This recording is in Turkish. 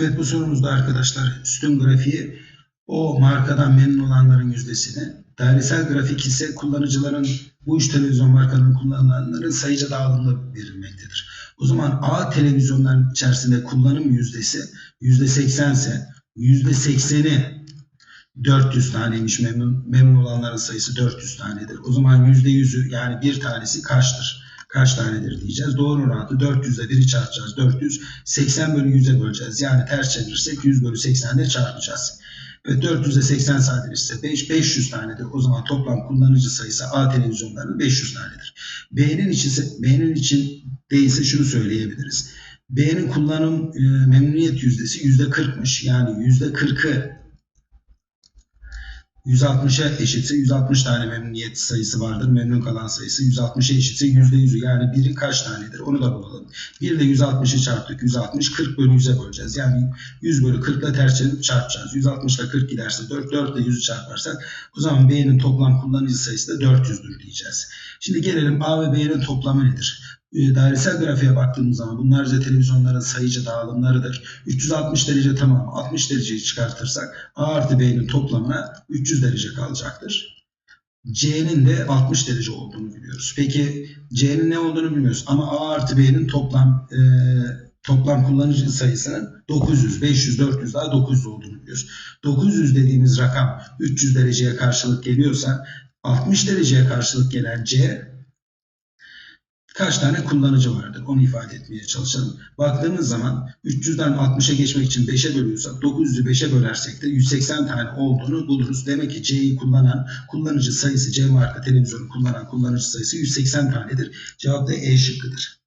Evet bu sorumuzda arkadaşlar üstün grafiği o markadan memnun olanların yüzdesini, dairesel grafik ise kullanıcıların bu üç televizyon markalarının kullanılanların sayıca dağılımı verilmektedir. O zaman A televizyonların içerisinde kullanım yüzdesi yüzde 80 ise yüzde 80'i 400 taneymiş memnun, memnun olanların sayısı 400 tanedir. O zaman yüzde yüzü yani bir tanesi kaçtır? Kaç tanedir diyeceğiz. Doğru oranı 400 ile 1'i çarpacağız. 400 80 bölü 100'e böleceğiz. Yani ters çevirirsek 100 bölü 80 ile çarpacağız. Ve 400'e 80 sadeleşirse 5, 500 tanedir. O zaman toplam kullanıcı sayısı A televizyonlarının 500 tanedir. B'nin için B'nin için değilse şunu söyleyebiliriz. B'nin kullanım e, memnuniyet yüzdesi %40'mış. Yani %40'ı 160'a eşitse 160 tane memnuniyet sayısı vardır. Memnun kalan sayısı 160'a eşitse %100'ü yani biri kaç tanedir onu da bulalım. Bir de 160'ı çarptık 160 40 bölü 100'e böleceğiz. Yani 100 bölü 40 ile ters çevirip çarpacağız. 160 ile 40 giderse 4, 4 ile 100'ü çarparsak o zaman B'nin toplam kullanıcı sayısı da 400'dür diyeceğiz. Şimdi gelelim A ve B'nin toplamı nedir? E, Dairesel grafiğe baktığımız zaman bunlarca televizyonların sayıca dağılımlarıdır. 360 derece tamam 60 dereceyi çıkartırsak A artı B'nin toplamına 300 derece kalacaktır. C'nin de 60 derece olduğunu biliyoruz. Peki C'nin ne olduğunu bilmiyoruz ama A artı B'nin toplam e, toplam kullanıcı sayısının 900, 500, 400 daha 900 olduğunu biliyoruz. 900 dediğimiz rakam 300 dereceye karşılık geliyorsa 60 dereceye karşılık gelen C kaç tane kullanıcı vardır? Onu ifade etmeye çalışalım. Baktığımız zaman 300'den 60'a geçmek için 5'e bölüyorsak 900'ü 5'e bölersek de 180 tane olduğunu buluruz. Demek ki C'yi kullanan kullanıcı sayısı C marka televizyonu kullanan kullanıcı sayısı 180 tanedir. Cevap da E şıkkıdır.